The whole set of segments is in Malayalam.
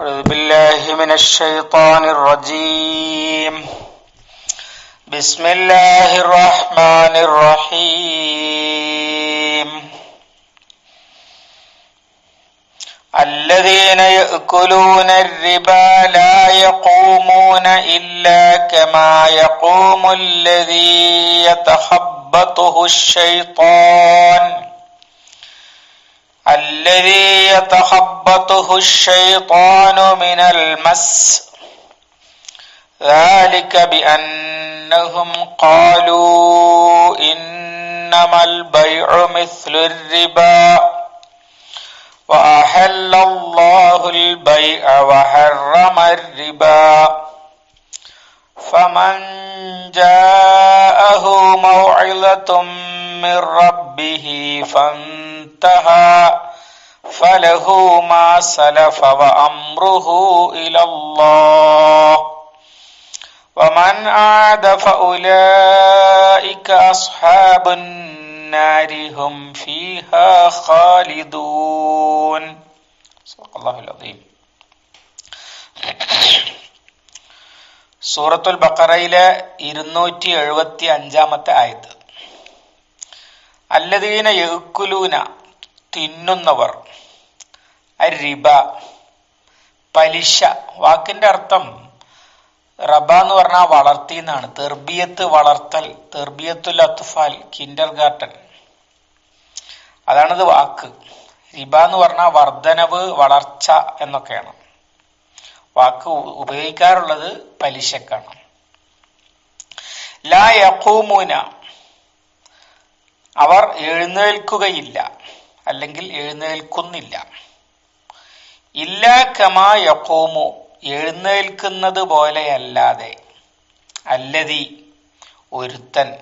أعوذ بالله من الشيطان الرجيم. بسم الله الرحمن الرحيم. الذين يأكلون الربا لا يقومون إلا كما يقوم الذي يتخبطه الشيطان. الذي يتخبطه الشيطان من المس. ذلك بأنهم قالوا إنما البيع مثل الربا. وأحل الله البيع وحرم الربا. فمن جاءه موعظة من ربه فانتهى. فله ما سلف وأمره إلى الله ومن عاد فأولئك أصحاب النار هم فيها خالدون صدق الله العظيم സൂറത്തുൽ ബക്കറയിലെ ഇരുന്നൂറ്റി എഴുപത്തി അഞ്ചാമത്തെ ആയത് അല്ലദീന യഹുക്കുലൂന തിന്നുന്നവർ റിബ പലിശ വാക്കിന്റെ അർത്ഥം റബ എന്ന് പറഞ്ഞാൽ വളർത്തി എന്നാണ് തെർബിയത്ത് വളർത്തൽ തെർബിയത്തുൽ അത്ഫാൽ കിൻഡർ ഗാർട്ടൻ അതാണിത് വാക്ക്. റിബ എന്ന് പറഞ്ഞാൽ വർധനവ് വളർച്ച എന്നൊക്കെയാണ്. വാക്ക് ഉപയോഗിക്കാറുള്ളത് പലിശക്കാണ്. ലാ യഖൂമൂന. അവർ എഴുന്നേൽക്കുകയില്ല. അല്ലെങ്കിൽ എഴുന്നേൽക്കുന്നില്ല. ഇല്ല കമാ യക്കോമു എഴുന്നേൽക്കുന്നത് പോലെയല്ലാതെ. അല്ലതി ഒരുത്തൻ.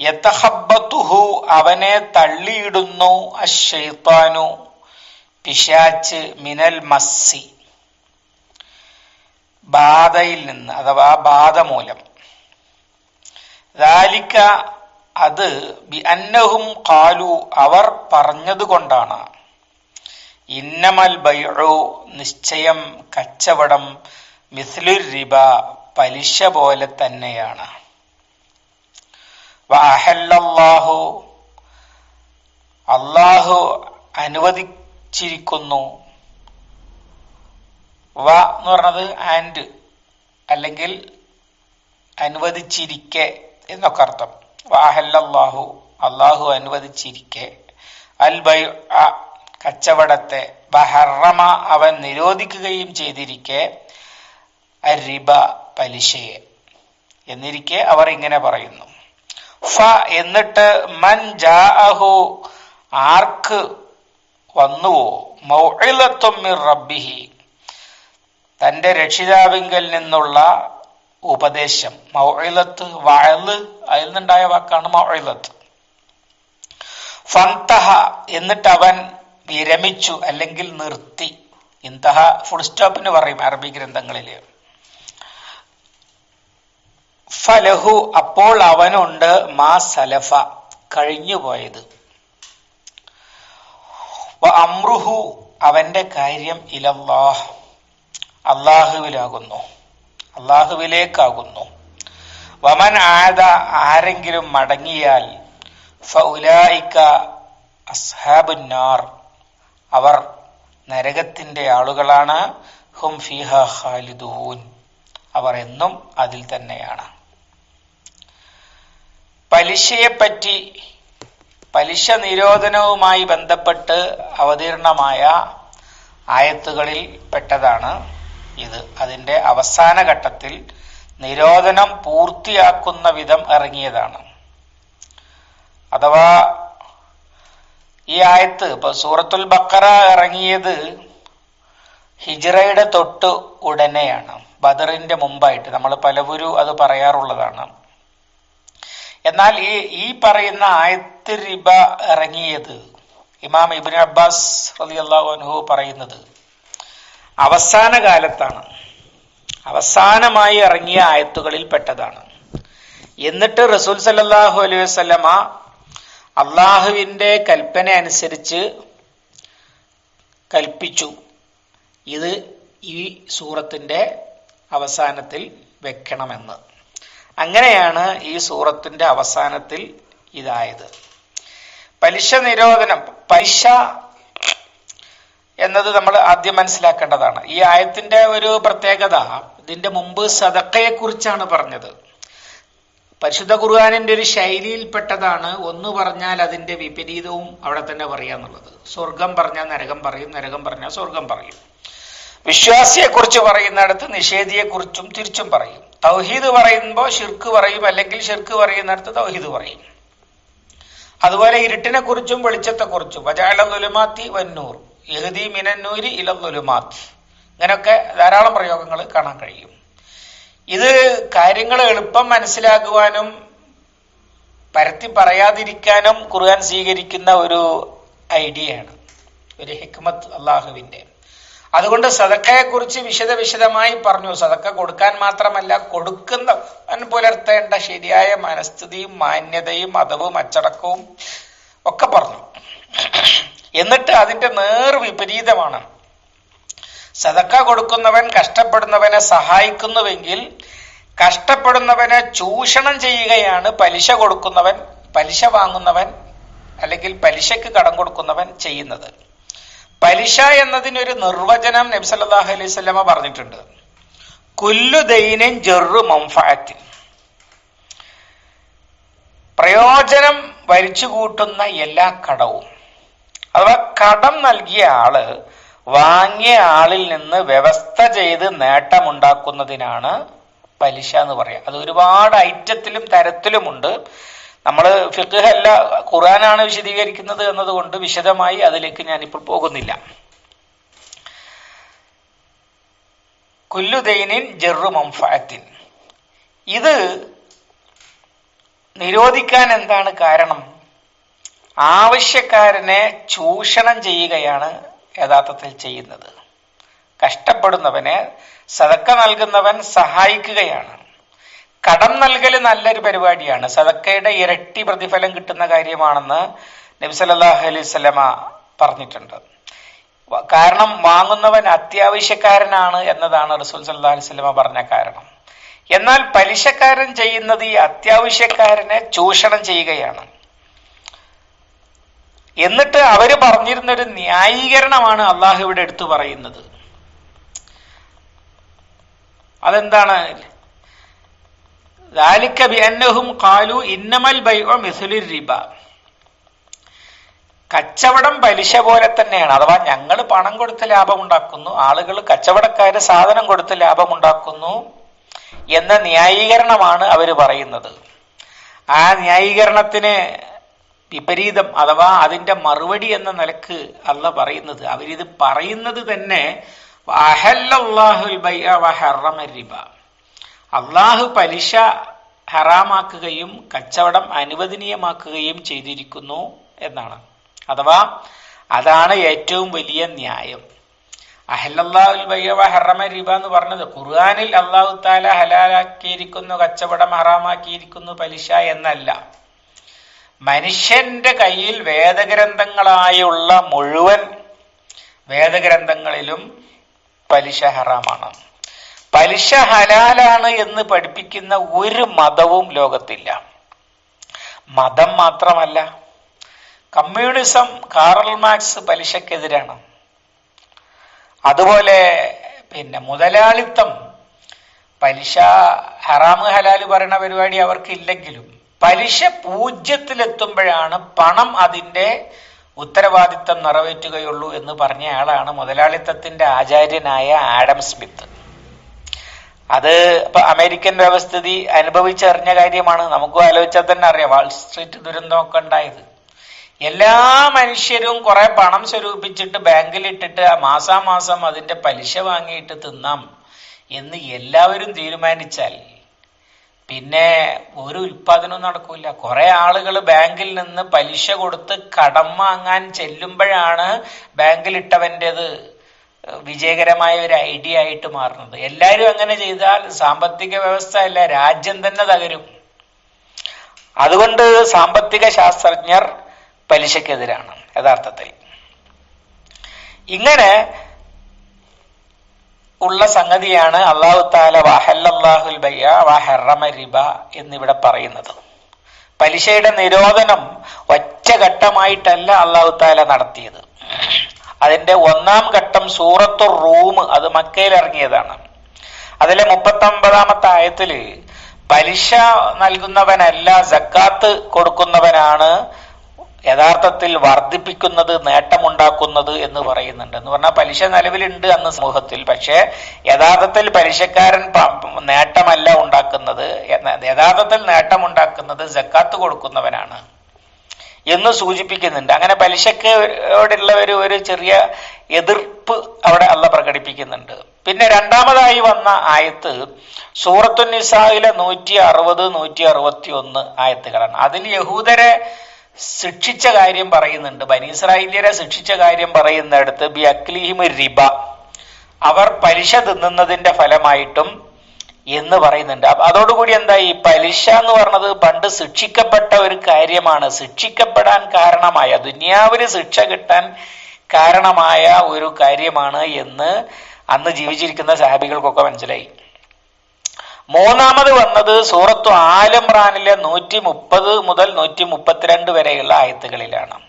യത്തഹബത്തുഹു അവനെ തള്ളിയിടുന്നു അഷൈത്താനു പിശാച്ച് മിനൽ മസ്സി. ബാധയിൽ നിന്ന് അഥവാ ബാധ മൂലം ദാലിക്ക അത് അന്നഹും കാലു അവർ പറഞ്ഞതുകൊണ്ടാണ്. ഇന്നമൽ ബൈഉ നിശ്ചയം കച്ചവടം മിസ്ലുർ റിബ പലിശ പോലെ തന്നെയാണ്. വാഹല്ലാഹു അള്ളാഹു അനുവദിച്ചിരിക്കുന്നു. വ എന്ന് പറഞ്ഞത് ആൻഡ് അല്ലെങ്കിൽ അനുവദിച്ചിരിക്കെ എന്നൊക്കെ അർത്ഥം. വാഹല്ലാഹു അള്ളാഹു അനുവദിച്ചിരിക്കെ. അൽ ബൈ കച്ചവടത്തെ ബഹറമ അവൻ നിരോധിക്കുകയും ചെയ്തിരിക്കെ റിബ പലിശയെ എന്നിരിക്കെ അവർ ഇങ്ങനെ പറയുന്നു. ഫ എന്നിട്ട് മൻ ജാഅഹു ആർക്ക് വന്നുവോ? മൗഇലത്തും മിർ റബ്ബിഹി. തന്റെ രക്ഷിതാവിങ്കൽ നിന്നുള്ള ഉപദേശം. മൗഇലത്ത് വാഴൽ അതിൽ നിന്നുണ്ടായ വാക്കാണ് മൗഇലത്ത്. ഫന്തഹ എന്നിട്ട് അവൻ വിരമിച്ചു അല്ലെങ്കിൽ നിർത്തി. ഇന്തഹ ഫുൾ സ്റ്റോപ്പിന് പറയും അറബി ഗ്രന്ഥങ്ങളിൽ ഫലഹു അപ്പോൾ അവനുണ്ട് മാ സലഫ കഴിഞ്ഞുപോയത് അമ്രുഹു അവന്റെ കാര്യം ഇലല്ലാഹ് അള്ളാഹുവിലാകുന്നു. അള്ളാഹുവിലേക്കാകുന്നു. വമൻ ആദ ആരെങ്കിലും മടങ്ങിയാൽ അസ്ഹാബുന്നാർ അവർ നരകത്തിന്റെ ആളുകളാണ്. ഹും ഫിഹ ഖാലിദൂൻ. അവർ എന്നും അതിൽ തന്നെയാണ്. പലിശയെപ്പറ്റി പലിശ നിരോധനവുമായി ബന്ധപ്പെട്ട് അവതീർണമായ ആയത്തുകളിൽ പെട്ടതാണ് ഇത്. അതിന്റെ അവസാന ഘട്ടത്തിൽ നിരോധനം പൂർത്തിയാക്കുന്ന വിധം ഇറങ്ങിയതാണ്. അഥവാ ഈ ആയത്ത് ഇപ്പൊ സൂറത്തുൽ ബക്കറ ഇറങ്ങിയത് ഹിജ്റയുടെ തൊട്ട് ഉടനെയാണ്. ബദറിന്റെ മുമ്പായിട്ട് നമ്മൾ പലവരും അത് പറയാറുള്ളതാണ്. എന്നാൽ ഈ ഈ പറയുന്ന ആയത്ത് റിബ ഇറങ്ങിയത് ഇമാം ഇബിൻ അബ്ബാസ് റലി അള്ളാഹു പറയുന്നത് അവസാന കാലത്താണ്. അവസാനമായി ഇറങ്ങിയ ആയത്തുകളിൽ പെട്ടതാണ്. എന്നിട്ട് റസൂൽ സല്ലാഹു അലൈഹി അള്ളാഹുവിന്റെ കൽപ്പന അനുസരിച്ച് കൽപ്പിച്ചു. ഇത് ഈ സൂറത്തിന്റെ അവസാനത്തിൽ വെക്കണമെന്ന്. അങ്ങനെയാണ് ഈ സൂറത്തിന്റെ അവസാനത്തിൽ ഇതായത്. പലിശ നിരോധനം പലിശ എന്നത് നമ്മൾ ആദ്യം മനസ്സിലാക്കേണ്ടതാണ്. ഈ ആയത്തിന്റെ ഒരു പ്രത്യേകത ഇതിന്റെ മുമ്പ് സദക്കയെക്കുറിച്ചാണ് പറഞ്ഞത്. പരിശുദ്ധ ഖുർആാനിന്റെ ഒരു ശൈലിയിൽപ്പെട്ടതാണ് ഒന്ന് പറഞ്ഞാൽ അതിന്റെ വിപരീതവും അവിടെ തന്നെ പറയാന്നുള്ളത് സ്വർഗം പറഞ്ഞാൽ നരകം പറയും നരകം പറഞ്ഞാൽ സ്വർഗം പറയും. വിശ്വാസിയെ കുറിച്ച് പറയുന്നിടത്ത് നിഷേധിയെ കുറിച്ചും തിരിച്ചും പറയും. തൗഹീദ് പറയുമ്പോൾ ഷിർക്ക് പറയും അല്ലെങ്കിൽ ഷിർക്ക് പറയുന്നിടത്ത് തൗഹീദ് പറയും. അതുപോലെ ഇരുട്ടിനെ കുറിച്ചും വെളിച്ചത്തെ കുറിച്ചും വജാലുലുമാത്തി വന്നൂർ. യഹദി മിനന്നൂരി ഇലന്നുലുമാത്തി ഇങ്ങനെയൊക്കെ ധാരാളം പ്രയോഗങ്ങൾ കാണാൻ കഴിയും. ഇത് കാര്യങ്ങൾ എളുപ്പം മനസ്സിലാക്കുവാനും പരത്തി പറയാതിരിക്കാനും ഖുർആൻ സ്വീകരിക്കുന്ന ഒരു ഐഡിയയാണ് ഒരു ഹിക്മത്ത് അള്ളാഹുവിന്റെ അതുകൊണ്ട് സദക്കയെ കുറിച്ച് വിശദ വിശദമായി പറഞ്ഞു. സദക്ക കൊടുക്കാൻ മാത്രമല്ല കൊടുക്കുന്ന പുലർത്തേണ്ട ശരിയായ മനസ്ഥിതിയും മാന്യതയും അതവും അച്ചടക്കവും ഒക്കെ പറഞ്ഞു. എന്നിട്ട് അതിന്റെ നേർ വിപരീതമാണ്. സദക്ക കൊടുക്കുന്നവൻ കഷ്ടപ്പെടുന്നവനെ സഹായിക്കുന്നുവെങ്കിൽ കഷ്ടപ്പെടുന്നവനെ ചൂഷണം ചെയ്യുകയാണ് പലിശ കൊടുക്കുന്നവൻ പലിശ വാങ്ങുന്നവൻ അല്ലെങ്കിൽ പലിശക്ക് കടം കൊടുക്കുന്നവൻ ചെയ്യുന്നത്. പലിശ എന്നതിനൊരു നിർവചനം നബ്സല്ലാഹു അലൈഹി സ്വലമ പറഞ്ഞിട്ടുണ്ട്. കുല്ലു ദൈനൻ ജെറു മംഫാത്തിൻ പ്രയോജനം വരിച്ചുകൂട്ടുന്ന എല്ലാ കടവും. അഥവാ കടം നൽകിയ ആൾ വാങ്ങിയ ആളിൽ നിന്ന് വ്യവസ്ഥ ചെയ്ത് നേട്ടമുണ്ടാക്കുന്നതിനാണ് പലിശ എന്ന് പറയാം. അത് ഒരുപാട് ഐറ്റത്തിലും തരത്തിലുമുണ്ട് നമ്മൾ ഫിഖ് അല്ല ഖുറാനാണ് വിശദീകരിക്കുന്നത് എന്നതുകൊണ്ട് വിശദമായി അതിലേക്ക് ഞാനിപ്പോൾ പോകുന്നില്ല. കുല്ലുദൈനിൻ ജെറു മംഫാത്തിൻ ഇത് നിരോധിക്കാൻ എന്താണ് കാരണം? ആവശ്യക്കാരനെ ചൂഷണം ചെയ്യുകയാണ് യഥാർത്ഥത്തിൽ ചെയ്യുന്നത്. കഷ്ടപ്പെടുന്നവനെ സതക്ക നൽകുന്നവൻ സഹായിക്കുകയാണ്. കടം നൽകൽ നല്ലൊരു പരിപാടിയാണ്. സതക്കയുടെ ഇരട്ടി പ്രതിഫലം കിട്ടുന്ന കാര്യമാണെന്ന് നബി സല്ലല്ലാഹു അലൈഹി സ്വലമ പറഞ്ഞിട്ടുണ്ട്. കാരണം വാങ്ങുന്നവൻ അത്യാവശ്യക്കാരനാണ് എന്നതാണ് റസൂൽ സല്ലാ അലൈഹി സ്വലമ പറഞ്ഞ കാരണം. എന്നാൽ പലിശക്കാരൻ ചെയ്യുന്നത് ഈ അത്യാവശ്യക്കാരനെ ചൂഷണം ചെയ്യുകയാണ്. എന്നിട്ട് അവർ പറഞ്ഞിരുന്നൊരു ന്യായീകരണമാണ് അള്ളാഹു ഇവിടെ എടുത്തു പറയുന്നത്. അതെന്താണ് ذلك بأنهم قالوا إنما البيع مثل الربا കച്ചവടം പലിശ പോലെ തന്നെയാണ് അഥവാ ഞങ്ങൾ പണം കൊടുത്ത് ലാഭമുണ്ടാക്കുന്നു ആളുകൾ കച്ചവടക്കാര് സാധനം കൊടുത്ത് ലാഭമുണ്ടാക്കുന്നു എന്ന ന്യായീകരണമാണ് അവർ പറയുന്നത് ആ ന്യായീകരണത്തിന് വിപരീതം അഥവാ അതിന്റെ മറുപടി എന്ന നിലക്ക് അല്ല പറയുന്നത് അവരിത് പറയുന്നത് തന്നെ അള്ളാഹു പലിശ ഹറാമാക്കുകയും കച്ചവടം അനുവദനീയമാക്കുകയും ചെയ്തിരിക്കുന്നു എന്നാണ്. അഥവാ അതാണ് ഏറ്റവും വലിയ ന്യായം. അഹല്ലാഹുൽ ബയ്യവ ഹറമ റിബ എന്ന് പറഞ്ഞത് ഖുർആാനിൽ അള്ളാഹു താല ഹലാലാക്കിയിരിക്കുന്നു കച്ചവടം ഹറാമാക്കിയിരിക്കുന്നു പലിശ എന്നല്ല. മനുഷ്യന്റെ കയ്യിൽ വേദഗ്രന്ഥങ്ങളായുള്ള മുഴുവൻ വേദഗ്രന്ഥങ്ങളിലും പലിശ ഹറാമാണ്. പലിശ ഹലാലാണ് എന്ന് പഠിപ്പിക്കുന്ന ഒരു മതവും ലോകത്തില്ല. മതം മാത്രമല്ല കമ്മ്യൂണിസം കാറൽ മാക്സ് പലിശക്കെതിരാണ്. അതുപോലെ പിന്നെ മുതലാളിത്തം പലിശ ഹറാമ് ഹലാൽ പറയുന്ന പരിപാടി അവർക്ക് ഇല്ലെങ്കിലും പലിശ പൂജ്യത്തിലെത്തുമ്പോഴാണ് പണം അതിന്റെ ഉത്തരവാദിത്തം നിറവേറ്റുകയുള്ളൂ എന്ന് പറഞ്ഞ ആളാണ് മുതലാളിത്തത്തിന്റെ ആചാര്യനായ ആഡം സ്മിത്ത്. അത് ഇപ്പൊ അമേരിക്കൻ വ്യവസ്ഥിതി അനുഭവിച്ചറിഞ്ഞ കാര്യമാണ്. നമുക്കും ആലോചിച്ചാൽ തന്നെ അറിയാം. വാൾസ്ട്രീറ്റ് ദുരന്തമൊക്കെ ഉണ്ടായത്. എല്ലാ മനുഷ്യരും കുറെ പണം സ്വരൂപിച്ചിട്ട് ബാങ്കിലിട്ടിട്ട് മാസാമാസം അതിന്റെ പലിശ വാങ്ങിയിട്ട് തിന്നാം എന്ന് എല്ലാവരും തീരുമാനിച്ചാൽ പിന്നെ ഒരു ഉൽപാദനവും നടക്കൂല. കുറെ ആളുകൾ ബാങ്കിൽ നിന്ന് പലിശ കൊടുത്ത് കടം വാങ്ങാൻ ചെല്ലുമ്പോഴാണ് ബാങ്കിലിട്ടവന്റെത് വിജയകരമായ ഒരു ഐഡിയ ആയിട്ട് മാറുന്നത്. എല്ലാവരും അങ്ങനെ ചെയ്താൽ സാമ്പത്തിക വ്യവസ്ഥ അല്ല രാജ്യം തന്നെ തകരും. അതുകൊണ്ട് സാമ്പത്തിക ശാസ്ത്രജ്ഞർ പലിശക്കെതിരാണ് യഥാർത്ഥത്തിൽ. ഇങ്ങനെ ഉള്ള സംഗതിയാണ് അള്ളാഹു താല വാഹല്ലാഹുൽ ബയ്യ വഹറമ റിബ എന്നിവിടെ പറയുന്നത്. പലിശയുടെ നിരോധനം ഒറ്റഘട്ടമായിട്ടല്ല അള്ളാഹു താല നടത്തിയത്. അതിന്റെ ഒന്നാം ഘട്ടം സൂറത്തു റൂം അത് മക്കയിൽ ഇറങ്ങിയതാണ്. അതിലെ മുപ്പത്തി ഒമ്പതാമത്തെ ആയത്തിൽ പലിശ നൽകുന്നവനല്ല സക്കാത്ത് കൊടുക്കുന്നവനാണ് യഥാർത്ഥത്തിൽ വർദ്ധിപ്പിക്കുന്നത് നേട്ടമുണ്ടാക്കുന്നത് എന്ന് പറയുന്നുണ്ട്. എന്ന് പറഞ്ഞാൽ പലിശ നിലവിലുണ്ട് അന്ന് സമൂഹത്തിൽ. പക്ഷേ യഥാർത്ഥത്തിൽ പലിശക്കാരൻ നേട്ടമല്ല ഉണ്ടാക്കുന്നത്. യഥാർത്ഥത്തിൽ നേട്ടമുണ്ടാക്കുന്നത് ജക്കാത്ത് കൊടുക്കുന്നവനാണ് എന്ന് സൂചിപ്പിക്കുന്നുണ്ട്. അങ്ങനെ പലിശക്കോടുള്ള ഒരു ഒരു ചെറിയ എതിർപ്പ് അവിടെ അല്ല പ്രകടിപ്പിക്കുന്നുണ്ട്. പിന്നെ രണ്ടാമതായി വന്ന ആയത്ത് സൂറത്തുനിസായിലെ നൂറ്റി അറുപത് നൂറ്റി അറുപത്തി ഒന്ന് ആയത്തുകളാണ്. അതിൽ യഹൂദരെ ശിക്ഷിച്ച കാര്യം പറയുന്നുണ്ട്. ബനീസ്രായേലിയരെ ശിക്ഷിച്ച കാര്യം പറയുന്നിടത്ത് ബി അക്ലിഹിമ് റിബ. അവർ പലിശ തിന്നുന്നതിന്റെ ഫലമായിട്ടും എന്ന് പറയുന്നുണ്ട്. അതോടുകൂടി എന്താ ഈ പലിശ എന്ന് പറഞ്ഞത് പണ്ട് ശിക്ഷിക്കപ്പെട്ട ഒരു കാര്യമാണ്. ശിക്ഷിക്കപ്പെടാൻ കാരണമായ ദുനിയാവിന് ശിക്ഷ കിട്ടാൻ കാരണമായ ഒരു കാര്യമാണ് എന്ന് അന്ന് ജീവിച്ചിരിക്കുന്ന സാഹിബികൾക്കൊക്കെ മനസ്സിലായി. മൂന്നാമത് വന്നത് സൂറത്തു ആലംറാനിലെ നൂറ്റി മുപ്പത് മുതൽ നൂറ്റി മുപ്പത്തിരണ്ട് വരെയുള്ള ആയത്തുകളിലാണ്.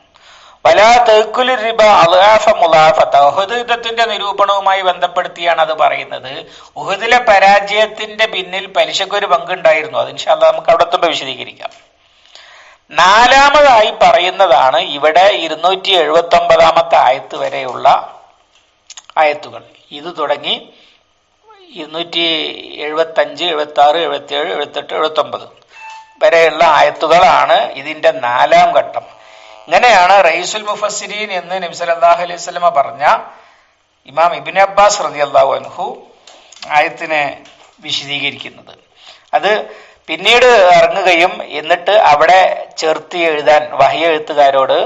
യുദ്ധത്തിന്റെ നിരൂപണവുമായി ബന്ധപ്പെടുത്തിയാണ് അത് പറയുന്നത്. ഉഹദിലെ പരാജയത്തിന്റെ പിന്നിൽ പലിശക്ക് ഒരു പങ്കുണ്ടായിരുന്നു. അത് ഇൻഷാല്ല നമുക്ക് അവിടെ തന്നെ വിശദീകരിക്കാം. നാലാമതായി പറയുന്നതാണ് ഇവിടെ ഇരുന്നൂറ്റി എഴുപത്തി ഒമ്പതാമത്തെ ആയത്ത് വരെയുള്ള ആയത്തുകൾ. ഇത് തുടങ്ങി ഇരുന്നൂറ്റി എഴുപത്തി അഞ്ച് എഴുപത്തി ആറ് എഴുപത്തി ഏഴ് എഴുപത്തെട്ട് എഴുപത്തി ഒമ്പത് വരെയുള്ള ആയത്തുകളാണ് ഇതിന്റെ നാലാം ഘട്ടം. ഇങ്ങനെയാണ് റയീസുൽ മുഫസിരീൻ എന്ന് നബി സല്ലല്ലാഹു അലൈഹി വസല്ലമ പറഞ്ഞ ഇമാം ഇബിൻ അബ്ബാസ് റളിയല്ലാഹു അൻഹു ആയത്തിനെ വിശദീകരിക്കുന്നത്. അത് പിന്നീട് ഇറങ്ങുകയും എന്നിട്ട് അവിടെ ചേർത്തി എഴുതാൻ വഹി എഴുത്തുകാരോട്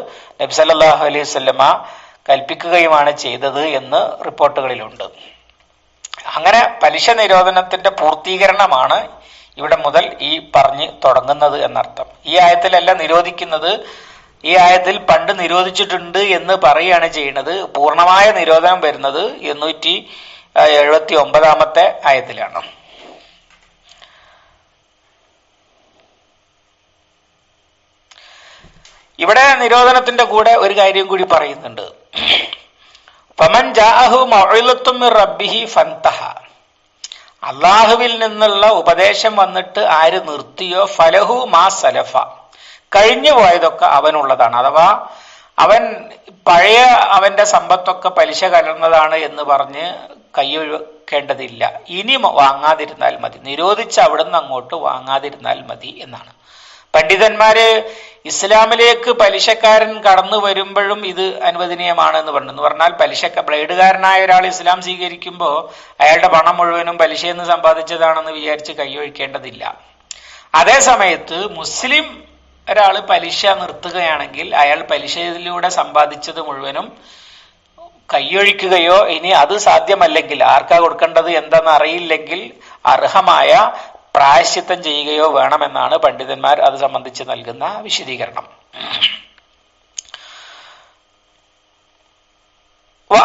നബി സല്ലല്ലാഹു അലൈഹി വസല്ലമ കൽപ്പിക്കുകയുമാണ് ചെയ്തത് എന്ന് റിപ്പോർട്ടുകളിലുണ്ട്. അങ്ങനെ പലിശ നിരോധനത്തിന്റെ പൂർത്തീകരണമാണ് ഇവിടെ മുതൽ ഈ പറഞ്ഞ് തുടങ്ങുന്നത് എന്നർത്ഥം. ഈ ആയത്തിലല്ല നിരോധിക്കുന്നത്. ഈ ആയത്തിൽ പണ്ട് നിരോധിച്ചിട്ടുണ്ട് എന്ന് പറയുകയാണ് ചെയ്യുന്നത്. പൂർണമായ നിരോധനം വരുന്നത് എണ്ണൂറ്റി എഴുപത്തി ഒമ്പതാമത്തെ ആയത്തിലാണ്. ഇവിടെ നിരോധനത്തിന്റെ കൂടെ ഒരു കാര്യം കൂടി പറയുന്നുണ്ട്. ഫമൻ റബ്ബിഹി ഫന്തഹ അള്ളാഹുവിൽ നിന്നുള്ള ഉപദേശം വന്നിട്ട് ആര് നിർത്തിയോ? ഫലഹു മാ സലഫ. കഴിഞ്ഞു പോയതൊക്കെ അവനുള്ളതാണ്. അഥവാ അവൻ പഴയ അവന്റെ സമ്പത്തൊക്കെ പലിശ കലർന്നതാണ് എന്ന് പറഞ്ഞ് കൈയൊഴുക്കേണ്ടതില്ല. ഇനി വാങ്ങാതിരുന്നാൽ മതി. നിരോധിച്ച് അവിടുന്ന് അങ്ങോട്ട് വാങ്ങാതിരുന്നാൽ മതി എന്നാണ്. പണ്ഡിതന്മാര് ഇസ്ലാമിലേക്ക് പലിശക്കാരൻ കടന്നു വരുമ്പോഴും ഇത് അനുവദനീയമാണ് എന്ന് പറഞ്ഞു. എന്ന് പറഞ്ഞാൽ പലിശക്ക ബ്ലേഡുകാരനായ ഒരാൾ ഇസ്ലാം സ്വീകരിക്കുമ്പോൾ അയാളുടെ പണം മുഴുവനും പലിശയിൽ നിന്ന് സമ്പാദിച്ചതാണെന്ന് വിചാരിച്ച് കൈയൊഴിക്കേണ്ടതില്ല. അതേസമയത്ത് മുസ്ലിം ഒരാൾ പലിശ നിർത്തുകയാണെങ്കിൽ അയാൾ പലിശയിലൂടെ സമ്പാദിച്ചത് മുഴുവനും കൈയൊഴിക്കുകയോ ഇനി അത് സാധ്യമല്ലെങ്കിൽ ആർക്കാ കൊടുക്കേണ്ടത്? എന്തെന്ന് അറിയില്ലെങ്കിൽ അർഹമായ പ്രായശ്ചിത്തം ചെയ്യുകയോ വേണമെന്നാണ് പണ്ഡിതന്മാർ അത് സംബന്ധിച്ച് നൽകുന്ന വിശദീകരണം.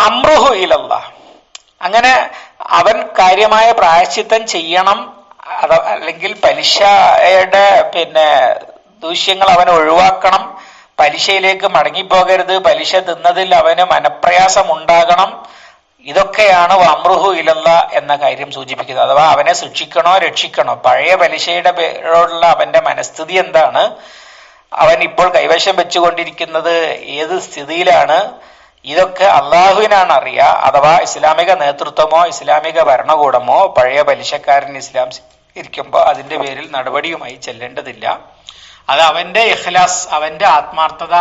അമ്രുഹു ഇലല്ല. അങ്ങനെ അവൻ കാര്യമായ പ്രായശ്ചിത്തം ചെയ്യണം അല്ലെങ്കിൽ പലിശയുടെ പിന്നെ ദൂഷ്യങ്ങൾ അവൻ ഒഴിവാക്കണം പലിശയിലേക്ക് മടങ്ങിപ്പോകരുത് പലിശ തിന്നതിൽ അവന് മനപ്രയാസം ഉണ്ടാകണം ഇതൊക്കെയാണ് അമ്രുഹു ഇലല്ല എന്ന കാര്യം സൂചിപ്പിക്കുന്നത്. അഥവാ അവനെ ശിക്ഷിക്കണോ രക്ഷിക്കണോ? പഴയ പലിശയുടെ പേരോടുള്ള അവന്റെ മനസ്ഥിതി എന്താണ്? അവൻ ഇപ്പോൾ കൈവശം വെച്ചുകൊണ്ടിരിക്കുന്നത് ഏത് സ്ഥിതിയിലാണ്? ഇതൊക്കെ അള്ളാഹുവിനാണ് അറിയുക. അഥവാ ഇസ്ലാമിക നേതൃത്വമോ ഇസ്ലാമിക ഭരണകൂടമോ പഴയ പലിശക്കാരൻ ഇസ്ലാം ഇരിക്കുമ്പോൾ അതിന്റെ പേരിൽ നടപടിയുമായി ചെല്ലേണ്ടതില്ല. അത് അവന്റെ ഇഖ്ലാസ് അവന്റെ ആത്മാർത്ഥത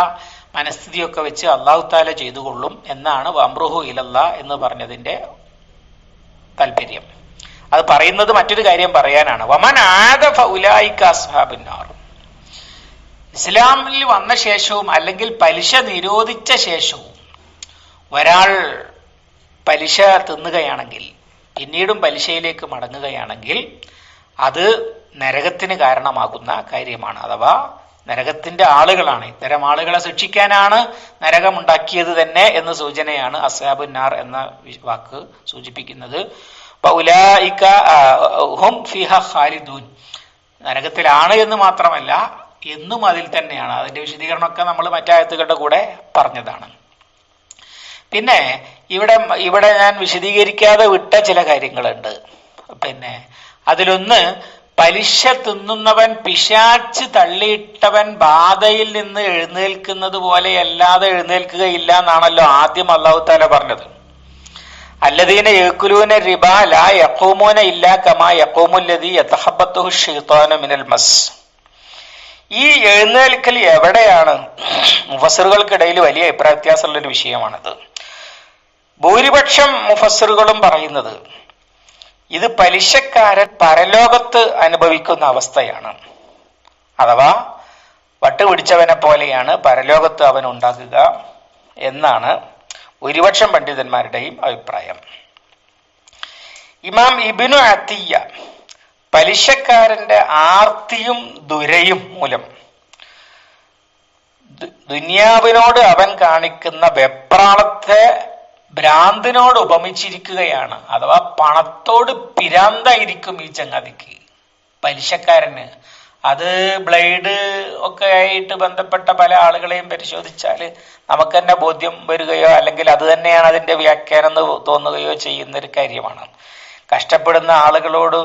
മനസ്ഥിതിയൊക്കെ വെച്ച് അള്ളാഹു താല ചെയ്തുകൊള്ളും എന്നാണ് വംറുഹു ഇലല്ല എന്ന് പറഞ്ഞതിന്റെ താല്പര്യം. അത് പറയുന്നത് മറ്റൊരു കാര്യം പറയാനാണ്. വമൻ ആദഫ ഇസ്ലാമിൽ വന്ന ശേഷവും അല്ലെങ്കിൽ പലിശ നിരോധിച്ച ശേഷവും ഒരാൾ പലിശ തിന്നുകയാണെങ്കിൽ പിന്നീടും പലിശയിലേക്ക് മടങ്ങുകയാണെങ്കിൽ അത് നരകത്തിന് കാരണമാകുന്ന കാര്യമാണ്. അഥവാ നരകത്തിന്റെ ആളുകളാണ്. ഇത്തരം ആളുകളെ ശിക്ഷിക്കാനാണ് നരകം ഉണ്ടാക്കിയത് തന്നെ എന്ന സൂചനയാണ് അസാബുന്നാർ എന്ന വാക്ക് സൂചിപ്പിക്കുന്നത്. ഖാലിദൂൻ. നരകത്തിലാണ് എന്ന് മാത്രമല്ല എന്നും അതിൽ തന്നെയാണ്. അതിന്റെ വിശദീകരണമൊക്കെ നമ്മൾ മറ്റായത്തുകളുടെ കൂടെ പറഞ്ഞതാണ്. പിന്നെ ഇവിടെ ഇവിടെ ഞാൻ വിശദീകരിക്കാതെ വിട്ട ചില കാര്യങ്ങളുണ്ട്. പിന്നെ അതിലൊന്ന് പലിശ തിന്നുന്നവൻ പിശാച്ച് തള്ളിയിട്ടവൻ ബാധയിൽ നിന്ന് എഴുന്നേൽക്കുന്നത് പോലെ അല്ലാതെ എഴുന്നേൽക്കുകയില്ല എന്നാണല്ലോ ആദ്യം അള്ളാഹു താല പറഞ്ഞത്. അല്ലദീന യക്കുലൂന റിബാല ലാ ഇല്ലാ കമാ യഖൂമുല്ലദീ യതഹബ്ബത്തുഹു ശൈത്താനു മിനൽ മസ്. ഈ എഴുന്നേൽക്കൽ എവിടെയാണ്? മുഫസറുകൾക്കിടയിൽ വലിയ അഭിപ്രായ വ്യത്യാസമുള്ള ഒരു വിഷയമാണിത്. ഭൂരിപക്ഷം മുഫസറുകളും പറയുന്നത് ഇത് പലിശക്കാരൻ പരലോകത്ത് അനുഭവിക്കുന്ന അവസ്ഥയാണ്. അഥവാ വട്ടുപിടിച്ചവനെ പോലെയാണ് പരലോകത്ത് അവൻ ഉണ്ടാക്കുക എന്നാണ് ഭൂരിപക്ഷം പണ്ഡിതന്മാരുടെയും അഭിപ്രായം. ഇമാം ഇബിനു അത്തിയ പലിശക്കാരന്റെ ആർത്തിയും ദുരയും മൂലം ദുന്യാവിനോട് അവൻ കാണിക്കുന്ന വെപ്രാളത്തെ ഭ്രാന്തിനോട് ഉപമിച്ചിരിക്കുകയാണ്. അഥവാ പണത്തോട് പിരാന്തായിരിക്കും ഈ ചങ്ങാതിക്ക്. പലിശക്കാരന് അത് ബ്ലേഡ് ഒക്കെ ആയിട്ട് ബന്ധപ്പെട്ട പല ആളുകളെയും പരിശോധിച്ചാൽ നമുക്ക് തന്നെ ബോധ്യം വരികയോ അല്ലെങ്കിൽ അത് തന്നെയാണ് അതിന്റെ വ്യാഖ്യാനം എന്ന് തോന്നുകയോ ചെയ്യുന്ന ഒരു കാര്യമാണ്. കഷ്ടപ്പെടുന്ന ആളുകളോട്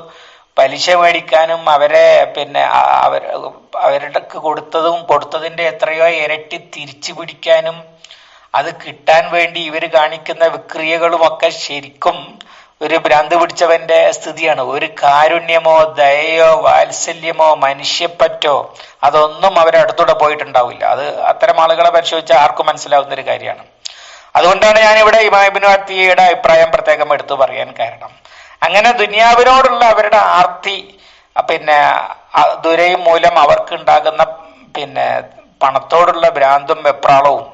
പലിശ മേടിക്കാനും അവരെ പിന്നെ അവർ അവരുടെ കൊടുത്തതും കൊടുത്തതിന്റെ എത്രയോ ഇരട്ടി തിരിച്ചു പിടിക്കാനും അത് കിട്ടാൻ വേണ്ടി ഇവർ കാണിക്കുന്ന വിക്രിയകളുമൊക്കെ ശരിക്കും ഒരു ഭ്രാന്ത് പിടിച്ചവന്റെ സ്ഥിതിയാണ്. ഒരു കാരുണ്യമോ ദയയോ വാത്സല്യമോ മനുഷ്യപ്പറ്റോ അതൊന്നും അവരെ അടുത്തൂടെ പോയിട്ടുണ്ടാവില്ല. അത് അത്തരം ആളുകളെ പരിശോധിച്ചാൽ ആർക്കും മനസ്സിലാവുന്ന ഒരു കാര്യമാണ്. അതുകൊണ്ടാണ് ഞാൻ ഇവിടെ ഇമാബിനു അത്തിയയുടെ അഭിപ്രായം പ്രത്യേകം എടുത്തു പറയാൻ കാരണം. അങ്ങനെ ദുനിയാവിനോടുള്ള അവരുടെ ആർത്തി പിന്നെ ദുരയും മൂലം അവർക്ക് ഉണ്ടാകുന്ന പിന്നെ പണത്തോടുള്ള ഭ്രാന്തും വെപ്രാളവും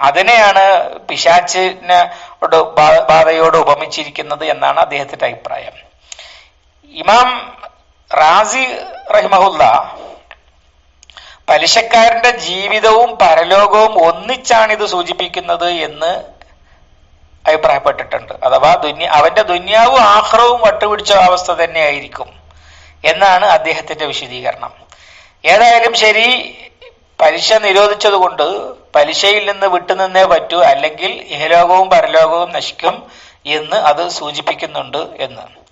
അതിനെയാണ് പിശാച്ചിനോട് ബാ- ബാധയോട് ഉപമിച്ചിരിക്കുന്നത് എന്നാണ് അദ്ദേഹത്തിന്റെ അഭിപ്രായം. ഇമാം റാസി റഹിമഹുല്ല പലിശക്കാരന്റെ ജീവിതവും പരലോകവും ഒന്നിച്ചാണ് ഇത് സൂചിപ്പിക്കുന്നത് എന്ന് അഭിപ്രായപ്പെട്ടിട്ടുണ്ട്. അഥവാ ദുന്യ അവന്റെ ദുന്യാവും ആഹ്റവും വട്ടുപിടിച്ച അവസ്ഥ തന്നെയായിരിക്കും എന്നാണ് അദ്ദേഹത്തിന്റെ വിശദീകരണം. ഏതായാലും ശരി പലിശ നിരോധിച്ചതുകൊണ്ട് പലിശയിൽ നിന്ന് വിട്ടുനിന്നേ പറ്റൂ അല്ലെങ്കിൽ ഇഹലോകവും പരലോകവും നശിക്കും എന്ന് അത് സൂചിപ്പിക്കുന്നുണ്ട് എന്ന്.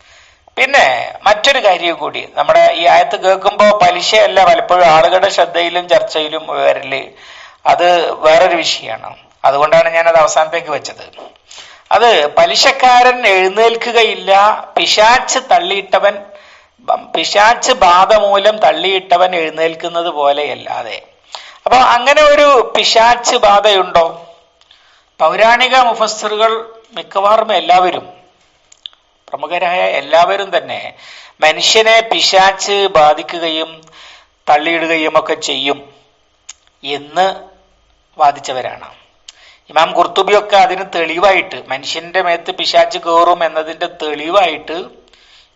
പിന്നെ മറ്റൊരു കാര്യം കൂടി നമ്മുടെ ഈ ആയത്ത് കേൾക്കുമ്പോൾ പലിശയല്ല പലപ്പോഴും ആളുകളുടെ ശ്രദ്ധയിലും ചർച്ചയിലും വരൽ. അത് വേറൊരു വിഷയമാണ്. അതുകൊണ്ടാണ് ഞാൻ അത് അവസാനത്തേക്ക് വെച്ചത്. അത് പലിശക്കാരൻ എഴുന്നേൽക്കുകയില്ല പിശാച്ച് തള്ളിയിട്ടവൻ പിശാച്ച് ബാധ മൂലം തള്ളിയിട്ടവൻ എഴുന്നേൽക്കുന്നത് പോലെയല്ലാതെ. അപ്പൊ അങ്ങനെ ഒരു പിശാച്ച് ബാധയുണ്ടോ? പൗരാണിക മുഫസ്സറുകൾ മിക്കവാറും എല്ലാവരും പ്രമുഖരായ എല്ലാവരും തന്നെ മനുഷ്യനെ പിശാച്ച് ബാധിക്കുകയും തള്ളിയിടുകയും ഒക്കെ ചെയ്യും എന്ന് വാദിച്ചവരാണ്. ഇമാം കുർത്തുബിയൊക്കെ അതിന് തെളിവായിട്ട് മനുഷ്യന്റെ മേത്ത് പിശാച്ച് കയറും എന്നതിന്റെ തെളിവായിട്ട്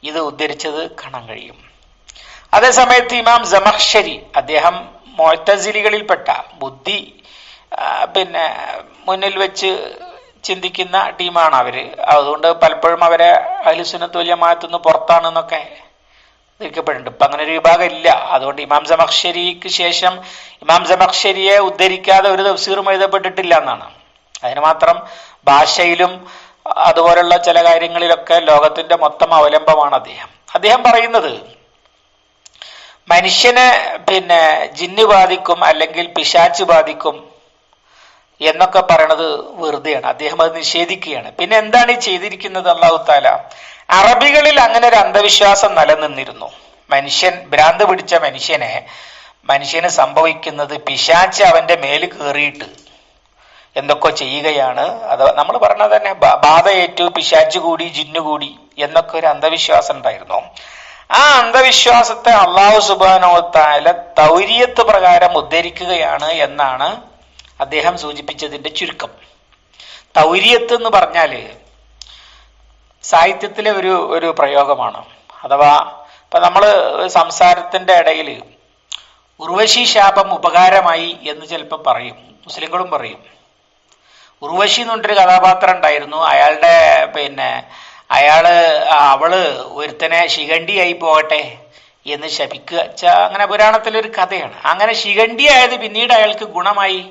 ഇത് ഉദ്ധരിച്ചത് കാണാൻ കഴിയും. അതേസമയത്ത് ഇമാം ജമഹ്ഷരി അദ്ദേഹം മോത്തസിലികളിൽപ്പെട്ട ബുദ്ധി പിന്നെ മുന്നിൽ വെച്ച് ചിന്തിക്കുന്ന ടീമാണ് അവർ. അതുകൊണ്ട് പലപ്പോഴും അവരെ അഹ്ലുസുന്നത്ത് വലിയ പുറത്താണെന്നൊക്കെ ധരിക്കപ്പെടുന്നുണ്ട്. ഇപ്പൊ അങ്ങനെ ഒരു വിഭാഗം ഇല്ല. അതുകൊണ്ട് ഇമാം സമക്ഷരിക്ക് ശേഷം ഇമാം സമക്ഷരിയെ ഉദ്ധരിക്കാതെ ഒരു തഫ്സീറും എഴുതപ്പെട്ടിട്ടില്ല എന്നാണ്. അതിന് മാത്രം ഭാഷയിലും അതുപോലുള്ള ചില കാര്യങ്ങളിലൊക്കെ ലോകത്തിന്റെ മൊത്തം അവലംബമാണ് അദ്ദേഹം. അദ്ദേഹം പറയുന്നത് മനുഷ്യനെ പിന്നെ ജിന്ന് ബാധിക്കും അല്ലെങ്കിൽ പിശാച്ച് ബാധിക്കും എന്നൊക്കെ പറയണത് വെറുതെയാണ്. അദ്ദേഹം അത് നിഷേധിക്കുകയാണ്. പിന്നെ എന്താണ് ഈ ചെയ്തിരിക്കുന്നത് അള്ളാഹു താല അറബികളിൽ അങ്ങനെ ഒരു അന്ധവിശ്വാസം നിലനിന്നിരുന്നു. മനുഷ്യൻ ഭ്രാന്ത് പിടിച്ച മനുഷ്യനെ മനുഷ്യന് സംഭവിക്കുന്നത് പിശാച്ച് അവന്റെ മേൽ കയറിയിട്ട് എന്തൊക്കെ ചെയ്യുകയാണ്. അത് നമ്മൾ പറഞ്ഞത് തന്നെ ബാധയേറ്റു പിശാച്ച് കൂടി ജിന്നു കൂടി എന്നൊക്കെ ഒരു അന്ധവിശ്വാസം ഉണ്ടായിരുന്നു. ആ അന്ധവിശ്വാസത്തെ അള്ളാഹു സുബാനോ താല തൗര്യത്ത് പ്രകാരം ഉദ്ധരിക്കുകയാണ് എന്നാണ് അദ്ദേഹം സൂചിപ്പിച്ചതിന്റെ ചുരുക്കം. തൗര്യത്ത് എന്ന് പറഞ്ഞാൽ സാഹിത്യത്തിലെ ഒരു ഒരു പ്രയോഗമാണ്. അഥവാ ഇപ്പൊ നമ്മൾ സംസാരത്തിന്റെ ഇടയിൽ ഉർവശി ശാപം ഉപകാരമായി എന്ന് ചിലപ്പോൾ പറയും. മുസ്ലിങ്ങളും പറയും. ഉർവശി എന്നൊരു കഥാപാത്രം ഉണ്ടായിരുന്നു. അയാളുടെ പിന്നെ അയാൾ അവൾ ഒരുത്തനെ ശിഖണ്ഡിയായി പോകട്ടെ എന്ന് ശപിക്കുക. അങ്ങനെ പുരാണത്തിലൊരു കഥയാണ്. അങ്ങനെ ശിഖണ്ഡിയായത് പിന്നീട് അയാൾക്ക് ഗുണമായി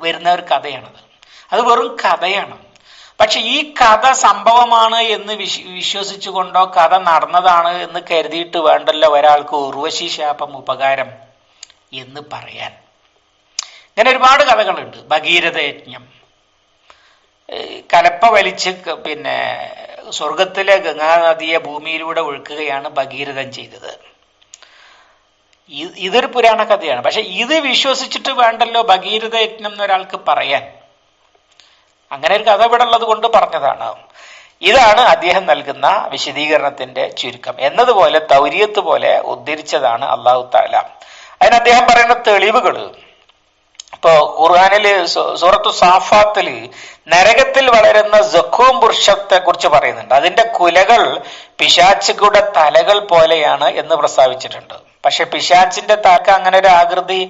വരുന്ന ഒരു കഥയാണത്. അത് വെറും കഥയാണ്. പക്ഷെ ഈ കഥ സംഭവമാണ് എന്ന് വിശ്വ വിശ്വസിച്ചുകൊണ്ടോ കഥ നടന്നതാണ് എന്ന് കരുതിയിട്ട് വേണ്ടല്ലോ ഒരാൾക്ക് ഉർവശി ശാപം ഉപകാരം എന്ന് പറയാൻ. ഇങ്ങനെ ഒരുപാട് കഥകളുണ്ട്. ഭഗീരഥ യജ്ഞം കലപ്പ വലിച്ച് പിന്നെ സ്വർഗത്തിലെ ഗംഗാനദിയെ ഭൂമിയിലൂടെ ഒഴുക്കുകയാണ് ഭഗീരഥൻ ചെയ്തത്. ഇതൊരു പുരാണ കഥയാണ്. പക്ഷെ ഇത് വിശ്വസിച്ചിട്ട് വേണ്ടല്ലോ ഭഗീരഥ യജ്ഞം എന്നൊരാൾക്ക് പറയാൻ. അങ്ങനെ ഒരു കഥ ഇവിടെ ഉള്ളത് കൊണ്ട് പറഞ്ഞതാണ്. ഇതാണ് അദ്ദേഹം നൽകുന്ന വിശദീകരണത്തിന്റെ ചുരുക്കം. എന്നതുപോലെ തൗര്യത്ത് പോലെ ഉദ്ധരിച്ചതാണ് അള്ളാഹു താല അതിന് അദ്ദേഹം പറയുന്ന തെളിവുകൾ ഇപ്പോ ഖുർആാനിൽ സൂറത്തു സാഫാത്തിൽ നരകത്തിൽ വളരുന്ന ജഖൂം വൃക്ഷത്തെ കുറിച്ച് പറയുന്നുണ്ട്. അതിന്റെ കുലകൾ പിശാച്ചുകളുടെ തലകൾ പോലെയാണ് എന്ന് പ്രസ്താവിച്ചിട്ടുണ്ട്. പക്ഷെ പിശാച്ചിന്റെ തലക്ക് അങ്ങനെ ഒരു ആകൃതി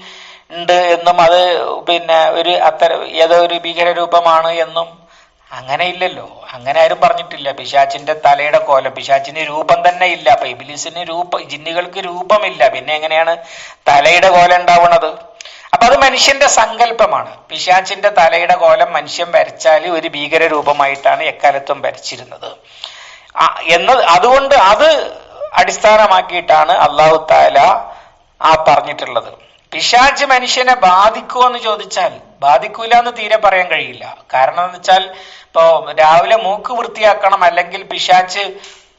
ഉണ്ട് എന്നും അത് പിന്നെ ഒരു അത്തരം ഏതോ ഒരു ഭീകരരൂപമാണ് എന്നും അങ്ങനെ ഇല്ലല്ലോ. അങ്ങനെ ആരും പറഞ്ഞിട്ടില്ല. പിശാച്ചിന്റെ തലയുടെ കോലം പിശാച്ചിന് രൂപം തന്നെ ഇല്ല. അപ്പൊ ഇബിലിസിന് രൂപ ജിന്നുകൾക്ക് രൂപമില്ല. പിന്നെ എങ്ങനെയാണ് തലയുടെ കോലം ഉണ്ടാവുന്നത് അപ്പൊ അത് മനുഷ്യന്റെ സങ്കല്പമാണ്. പിശാചിന്റെ തലയുടെ കോലം മനുഷ്യൻ വരച്ചാൽ ഒരു ഭീകര രൂപമായിട്ടാണ് എക്കാലത്തും വരച്ചിരുന്നത്. എന്ന് അതുകൊണ്ട് അത് അടിസ്ഥാനമാക്കിയിട്ടാണ് അള്ളാഹു താല ആ പറഞ്ഞിട്ടുള്ളത്. പിശാച്ച് മനുഷ്യനെ ബാധിക്കുമോ എന്ന് ചോദിച്ചാൽ ബാധിക്കൂല എന്ന് തീരെ പറയാൻ കഴിയില്ല. കാരണം എന്ന് വെച്ചാൽ ഇപ്പോ രാവിലെ മൂക്ക് വൃത്തിയാക്കണം അല്ലെങ്കിൽ പിശാച്ച്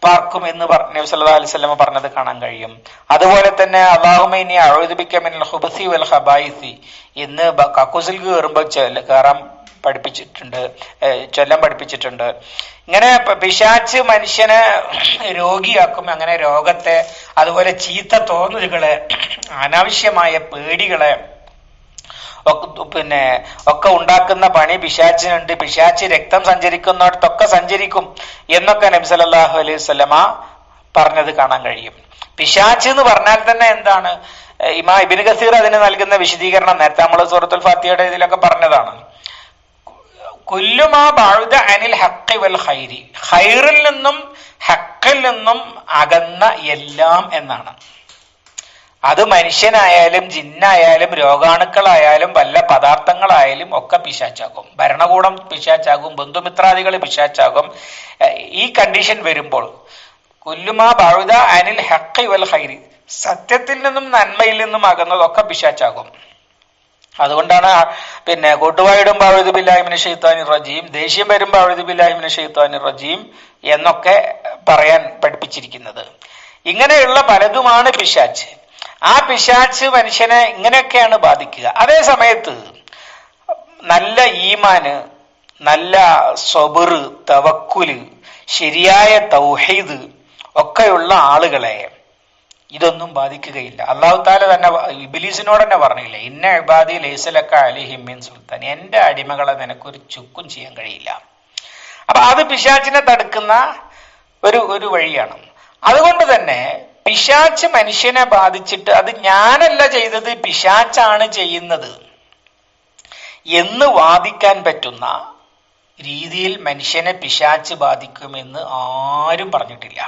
പാർക്കും എന്ന് നബി സല്ലല്ലാഹു അലൈഹി വസല്ലം പറഞ്ഞത് കാണാൻ കഴിയും. അതുപോലെ തന്നെ അള്ളാഹുമൈനി മിനൽ ഹുബസി വൽ ഹബായിസി. എന്ന് ബ- കക്കൂസിൽ കയറുമ്പോൾ കയറാൻ പഠിപ്പിച്ചിട്ടുണ്ട് ചൊല്ലം പഠിപ്പിച്ചിട്ടുണ്ട്. ഇങ്ങനെ പിശാച്ച് മനുഷ്യനെ രോഗിയാക്കും. അങ്ങനെ രോഗത്തെ അതുപോലെ ചീത്ത തോന്നലുകളെ അനാവശ്യമായ പേടികളെ പിന്നെ ഒക്കെ ഉണ്ടാക്കുന്ന പണി പിശാച്ചിനുണ്ട്. പിശാച്ച് രക്തം സഞ്ചരിക്കുന്നിടത്തൊക്കെ സഞ്ചരിക്കും എന്നൊക്കെ നബി സല്ലാഹു അലൈഹി സ്വലമ പറഞ്ഞത് കാണാൻ കഴിയും. പിശാച്ച് എന്ന് പറഞ്ഞാൽ തന്നെ എന്താണ്? ഇമാ ഇബിൻ ഗസീർ അതിന് നൽകുന്ന വിശദീകരണം നേരത്തെ നമ്മൾ സൂറത്തുൽ ഫാത്തിയുടെ ഇതിലൊക്കെ പറഞ്ഞതാണ്. കുല്ലുമാ ബാഴുത അനിൽ ഹക്കി വൽ ഖൈരി. ഖൈറിൽ നിന്നും ഹക്കിൽ നിന്നും അകന്ന എല്ലാം എന്നാണ്. അത് മനുഷ്യനായാലും ജിന്നായാലും രോഗാണുക്കളായാലും വല്ല പദാർത്ഥങ്ങളായാലും ഒക്കെ പിശാച്ചാകും. ഭരണകൂടം പിശാച്ചാകും ബന്ധുമിത്രാദികൾ പിശാച്ചാകും. ഈ കണ്ടീഷൻ വരുമ്പോൾ കുല്ലുമാ ബഴുത അനിൽ ഹക്കി വൽ ഹൈരി സത്യത്തിൽ നിന്നും നന്മയിൽ നിന്നും അകന്നതൊക്കെ പിശാച്ചാകും. അതുകൊണ്ടാണ് പിന്നെ കൊടുവായിടും അഴുതു ബില്ലാഹിമിന് ഷെയ്ത്താനി റജീം ദേഷ്യം വരുമ്പോൾ അഴുതു ബില്ലാഹിമിന് ഷെയ്ത്താനി റജീം എന്നൊക്കെ പറയാൻ പഠിപ്പിച്ചിരിക്കുന്നത്. ഇങ്ങനെയുള്ള പലതുമാണ് പിശാച്ച്. ആ പിശാച്ച് മനുഷ്യനെ ഇങ്ങനെയൊക്കെയാണ് ബാധിക്കുക. അതേ സമയത്ത് നല്ല ഈമാന് നല്ല സ്വബറ് തവക്കുൽ ശരിയായ തൗഹീദ് ഒക്കെയുള്ള ആളുകളെ ഇതൊന്നും ബാധിക്കുകയില്ല. അള്ളാഹു താല തന്നെ ഇബിലീസിനോട് തന്നെ പറഞ്ഞില്ലേ ഇന്ന ഇബാദി ലൈസലക്ക അലിഹിമിൻ സുൽത്താൻ. എന്റെ അടിമകളെ നിനക്കൊരു ചുക്കും ചെയ്യാൻ കഴിയില്ല. അപ്പൊ അത് പിശാചിനെ തടുക്കുന്ന ഒരു ഒരു വഴിയാണ്. അതുകൊണ്ട് തന്നെ പിശാച്ച് മനുഷ്യനെ ബാധിച്ചിട്ട് അത് ഞാനല്ല ചെയ്തത് പിശാച്ചാണ് ചെയ്യുന്നത്. എന്ന് വാദിക്കാൻ പറ്റുന്ന രീതിയിൽ മനുഷ്യനെ പിശാച്ച് ബാധിക്കുമെന്ന് ആരും പറഞ്ഞിട്ടില്ല.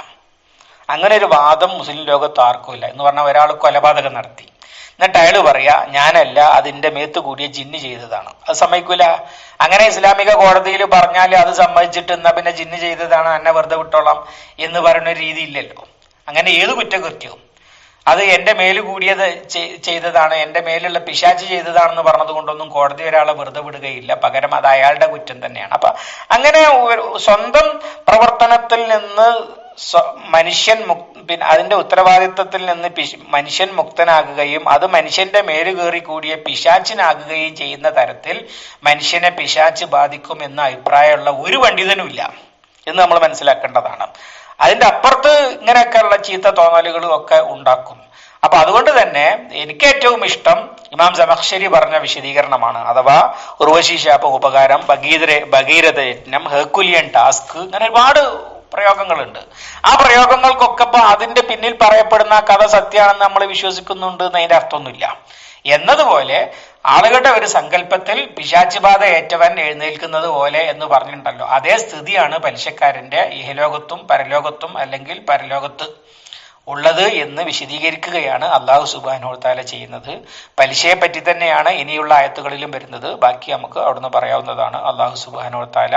അങ്ങനെ ഒരു വാദം മുസ്ലിം ലോകത്ത് ആർക്കുമില്ല എന്ന് പറഞ്ഞാൽ ഒരാൾ കൊലപാതകം നടത്തി. എന്നിട്ട് അയാൾ പറയാ ഞാനല്ല അതിന്റെ മേത്ത് കൂടിയ ജിന്ന് ചെയ്തതാണ്. അത് സമ്മതിക്കൂല. അങ്ങനെ ഇസ്ലാമിക കോടതിയിൽ പറഞ്ഞാൽ അത് സമ്മതിച്ചിട്ട് എന്നാ പിന്നെ ജിന്ന് ചെയ്തതാണ് എന്നെ വെറുതെ വിട്ടോളാം എന്ന് പറയുന്ന രീതി ഇല്ലല്ലോ. അങ്ങനെ ഏത് കുറ്റകൃത്യവും അത് എന്റെ മേൽ കൂടിയത് ചെയ്തതാണ് എന്റെ മേലുള്ള പിശാച്ച് ചെയ്തതാണെന്ന് പറഞ്ഞത് കൊണ്ടൊന്നും കോടതി ഒരാളെ വെറുതെ വിടുകയില്ല. പകരം അത് അയാളുടെ കുറ്റം തന്നെയാണ്. അപ്പൊ അങ്ങനെ സ്വന്തം പ്രവർത്തനത്തിൽ നിന്ന് മനുഷ്യൻ പിന്നെ അതിന്റെ ഉത്തരവാദിത്വത്തിൽ നിന്ന് മനുഷ്യൻ മുക്തനാകുകയും അത് മനുഷ്യന്റെ മേൽ കയറി കൂടിയ പിശാച്ചിനാകുകയും ചെയ്യുന്ന തരത്തിൽ മനുഷ്യനെ പിശാച്ച് ബാധിക്കും എന്ന അഭിപ്രായമുള്ള ഒരു പണ്ഡിതനും ഇല്ല എന്ന് നമ്മൾ മനസ്സിലാക്കേണ്ടതാണ്. അതിന്റെ അപ്പുറത്ത് ഇങ്ങനെയൊക്കെയുള്ള ചീത്ത തോന്നലുകളും ഒക്കെ ഉണ്ടാക്കും. അപ്പൊ അതുകൊണ്ട് തന്നെ എനിക്ക് ഏറ്റവും ഇഷ്ടം ഇമാം സമക്ഷരി പറഞ്ഞ വിശദീകരണമാണ്. അഥവാ ഉർവശി ശാപ ഉപകാരം ഭഗീരഥ ഭഗീരഥ യജ്ഞം ഹെർക്കുലിയൻ ടാസ്ക് അങ്ങനെ ഒരുപാട് പ്രയോഗങ്ങളുണ്ട്. ആ പ്രയോഗങ്ങൾക്കൊക്കെ ഇപ്പൊ അതിന്റെ പിന്നിൽ പറയപ്പെടുന്ന കഥ സത്യമാണെന്ന് നമ്മൾ വിശ്വസിക്കുന്നുണ്ട് എന്നതിന്റെ അർത്ഥമൊന്നുമില്ല. എന്നതുപോലെ ആളുകളുടെ ഒരു സങ്കല്പത്തിൽ പിശാചിബാധ ഏറ്റവൻ എഴുന്നേൽക്കുന്നത് പോലെ എന്ന് പറഞ്ഞിട്ടുണ്ടല്ലോ. അതേ സ്ഥിതിയാണ് പലിശക്കാരന്റെ ഇഹലോകത്തും പരലോകത്തും അല്ലെങ്കിൽ പരലോകത്ത് ഉള്ളത് എന്ന് വിശദീകരിക്കുകയാണ് അള്ളാഹു സുബാനോത്താല താല ചെയ്യുന്നത്. പലിശയെ പറ്റി തന്നെയാണ് ഇനിയുള്ള ആയത്തുകളിലും വരുന്നത്. ബാക്കി നമുക്ക് അവിടുന്ന് പറയാവുന്നതാണ്. അള്ളാഹു സുബാനോത്താല താല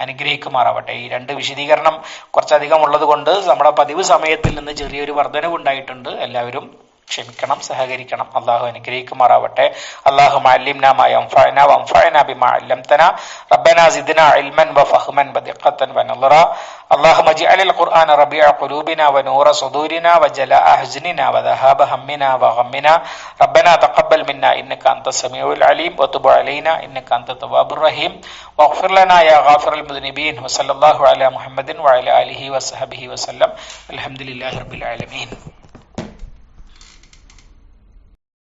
അനുഗ്രഹിക്കുമാറാവട്ടെ. ഈ രണ്ട് വിശദീകരണം കുറച്ചധികം ഉള്ളത് കൊണ്ട് നമ്മുടെ പതിവ് സമയത്തിൽ നിന്ന് ചെറിയൊരു വർധനവുണ്ടായിട്ടുണ്ട്. എല്ലാവരും ക്ഷമിക്കണം സഹകരിക്കണം അള്ളാഹു അനുഗ്രഹിക്കുമാറാവട്ടെ അള്ളാഹു മാലിംന മാ യൻഫഅന വൻഫഅന ബിമാ അല്ലംതന റബ്ബന സിദ്ന ഇൽമൻ വഫഹ്മൻ വദിഖത്തൻ വനളറ اللهم اجعل القرآن ربيع قلوبنا ونور صدورنا وجلاء أحزننا وذهاب همنا وغمنا ربنا تقبل منا إنك أنت السميع العليم وتب علينا إنك أنت التواب الرحيم واغفر لنا يا غافر المذنبين وصلى الله على محمد وعلى آله وصحبه وسلم الحمد لله رب العالمين